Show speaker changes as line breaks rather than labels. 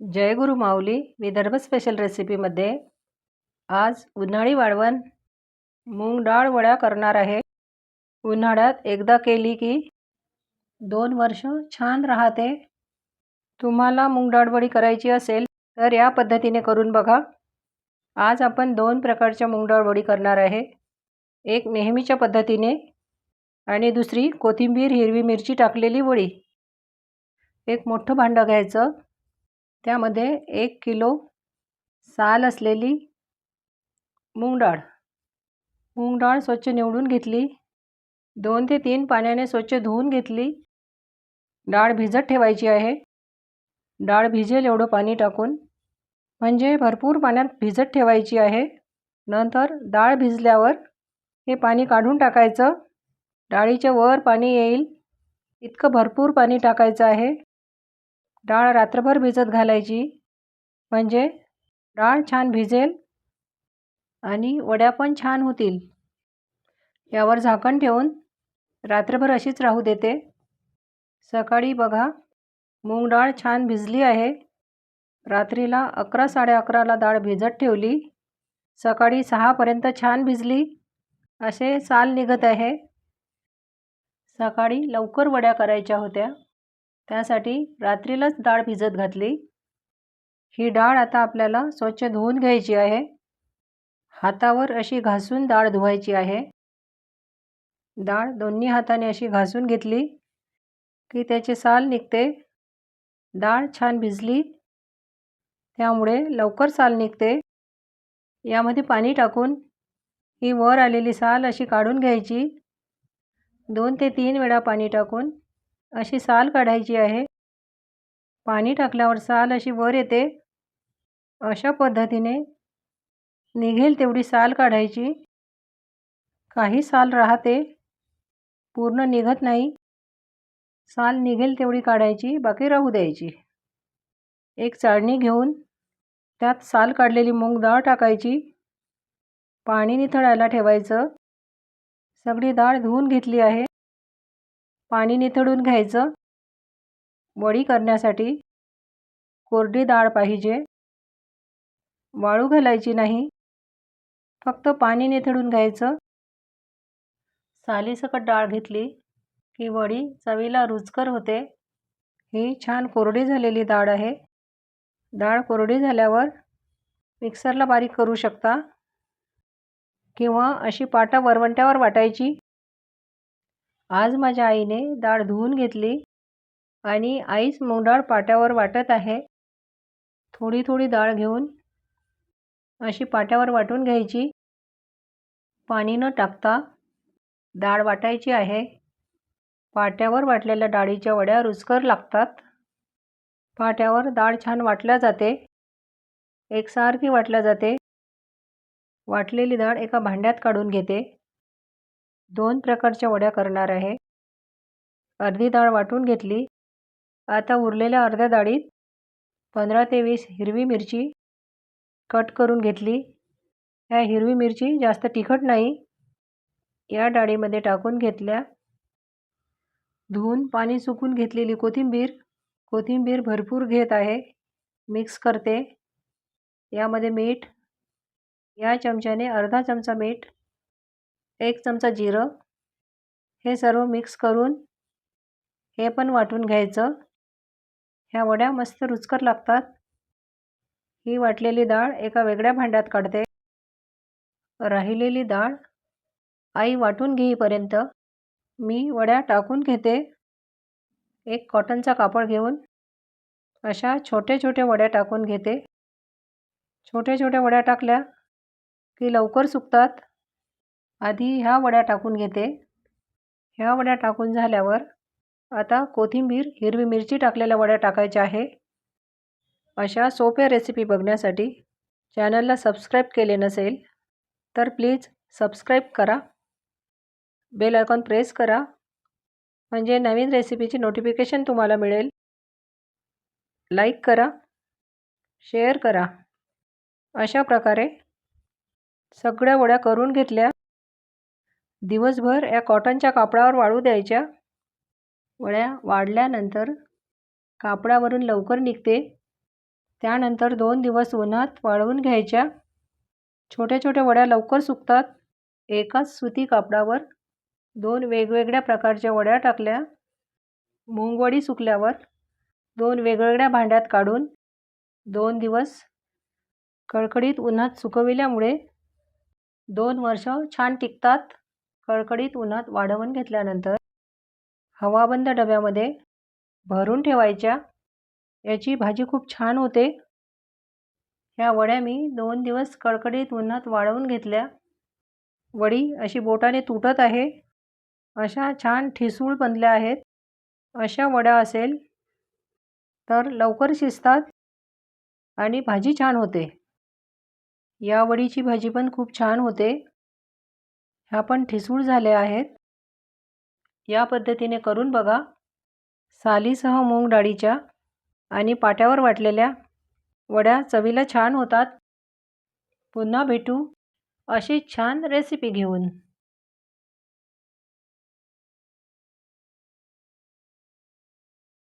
जय गुरु माऊली Vidarbha special रेसिपीमध्ये आज उन्हाळी वाळवण मूग डाळ वड्या करणार आहे. उन्हाळ्यात एकदा केली की दोन वर्ष छान राहते. तुम्हाला मूग डाळवडी करायची असेल तर या पद्धतीने करून बघा. आज आपण दोन प्रकारच्या मूग डाळवडी करणार आहे. एक नेहमीच्या पद्धतीने आणि दुसरी कोथिंबीर हिरवी मिरची टाकलेली वडी. एक मोठं भांडं घ्यायचं. त्यामध्ये एक किलो साल असलेली मूग डाळ मूग डाळ स्वच्छ निवडून घेतली. दोन ते तीन पाण्याने स्वच्छ धुवून घेतली. डाळ भिजत ठेवायची आहे. डाळ भिजेल एवढं पाणी टाकून. म्हणजे भरपूर पाण्यात भिजत ठेवायची आहे. नंतर डाळ भिजल्यावर हे पाणी काढून टाकायचं. डाळीच्या वर पाणी येईल. इतकं भरपूर पाणी टाकायचं आहे. डाळ रात्रभर भिजत घालायची. म्हणजे डाळ छान भिजेल आणि वड्या पण छान होतील. यावर झाकण ठेवून रात्रभर अशीच राहू देते. सकाळी बघा मूग डाळ छान भिजली आहे. रात्रीला अकरा साडे अकराला डाळ भिजत ठेवली. सकाळी सहापर्यंत छान भिजली. असे साल निघत आहे. सकाळी लवकर वड्या करायच्या होत्या. त्यासाठी रात्रीलाच डाळ भिजत घातली. ही डाळ आता आपल्याला स्वच्छ धुवून घ्यायची आहे. हातावर अशी घासून डाळ धुवायची आहे. डाळ दोन्ही हाताने अशी घासून घेतली की त्याचे साल निघते. डाळ छान भिजली. त्यामुळे लवकर साल निघते. यामध्ये पाणी टाकून ही वर आलेली साल अशी काढून घ्यायची. दोन ते तीन वेळा पाणी टाकून अशी साल काढायची आहे. पाणी टाकल्यावर साल अशी वर येते. अशा पद्धतीने निघेल तेवढी साल काढायची. काही साल राहते. पूर्ण निघत नाही. साल निघेल तेवढी काढायची. बाकी राहू द्यायची. एक चाळणी घेऊन त्यात साल काढलेली मूग डाळ टाकायची. पाणी निथळायला ठेवायचं. सगळी डाळ धुवून घेतली आहे. पाणी निथळून घ्यायचं. वडी करण्यासाठी कोरडी डाळ पाहिजे. वाळू घालायची नाही. फक्त पाणी निथळून घ्यायचं. सालीसकट डाळ घेतली की वडी चवीला रुचकर होते. ही छान कोरडी झालेली डाळ आहे. डाळ कोरडी झाल्यावर मिक्सरला बारीक करू शकता. किंवा अशी पाटा वरवंट्यावर वाटायची. आज माझ्या आईने डाळ धुवून घेतली आणि आईच मूग डाळ पाट्यावर वाटत आहे. थोडी थोडी डाळ घेऊन अशी पाट्यावर वाटून घ्यायची. पाणी न टाकता डाळ वाटायची आहे. पाट्यावर वाटलेल्या डाळीच्या वड्या रुचकर लागतात. पाट्यावर डाळ छान वाटल्या जाते. एकसारखी वाटल्या जाते. वाटलेली डाळ एका भांड्यात काढून घेते. दोन प्रकारच्या वड्या करणार आहे. अर्धी डाळ वाटून घेतली. आता उरलेल्या अर्ध्या डाळीत पंधरा ते वीस हिरवी मिरची कट करून घेतली. ह्या हिरवी मिरची जास्त तिखट नाही. या डाळीमध्ये टाकून घेतल्या. धुवून पाणी सुकून घेतलेली कोथिंबीर. कोथिंबीर भरपूर घेत आहे. मिक्स करते. यामध्ये मीठ. या चमच्याने अर्धा चमचा मीठ. एक चमचा जिरं. हे सर्व मिक्स करून हे पण वाटून घ्यायचं. ह्या वड्या मस्त रुचकर लागतात. ही वाटलेली डाळ एका वेगळ्या भांड्यात काढते. राहिलेली डाळ आई वाटून घेईपर्यंत मी वड्या टाकून घेते. एक कॉटनचा कापड घेऊन अशा छोटे छोटे वड्या टाकून घेते. छोट्या छोट्या वड्या टाकल्या की लवकर सुकतात. आधी ह्या वड्या टाकून घेते. ह्या वड्या टाकून झाल्यावर आता कोथिंबीर हिरवी मिरची टाकलेल्या वड्या टाकायच्या आहे. अशा सोप्या रेसिपी बघण्यासाठी चॅनलला सबस्क्राईब केले नसेल तर प्लीज सबस्क्राईब करा. बेल आयकॉन प्रेस करा. म्हणजे नवीन रेसिपीची नोटिफिकेशन तुम्हाला मिळेल. लाईक करा. शेअर करा. अशा प्रकारे सगळ्या वड्या करून घेतल्या. दिवसभर या कॉटनच्या कापडावर वाळू द्यायच्या? वड्या वाढल्यानंतर कापडावरून लवकर निघते. त्यानंतर दोन दिवस उन्हात वाळवून घ्यायच्या. छोट्या छोट्या वड्या लवकर सुकतात. एकाच सुती कापडावर दोन वेगवेगळ्या प्रकारच्या वड्या टाकल्या. मुंगवडी सुकल्यावर दोन वेगवेगळ्या भांड्यात काढून दोन दिवस कडकडीत उन्हात सुकविल्यामुळे दोन वर्ष छान टिकतात. कडकडीत उन्हात वाढवून घेतल्यानंतर हवाबंद डब्यामध्ये भरून ठेवायच्या. याची भाजी खूप छान होते. ह्या वड्या मी दोन दिवस कडकडीत उन्हात वाळवून घेतल्या. वडी अशी बोटाने तुटत आहे. अशा छान ठिसूळ बनल्या आहेत. अशा वड्या असेल तर लवकर शिजतात आणि भाजी छान होते. या वडीची भाजी पण खूप छान होते. ह्या पण ठिसूळ झाल्या आहेत. या पद्धतीने करून बघा. सालीसह मूग डाळीच्या आणि पाट्यावर वाटलेल्या वड्या चवीला छान होतात. पुन्हा भेटू अशी छान रेसिपी घेऊन.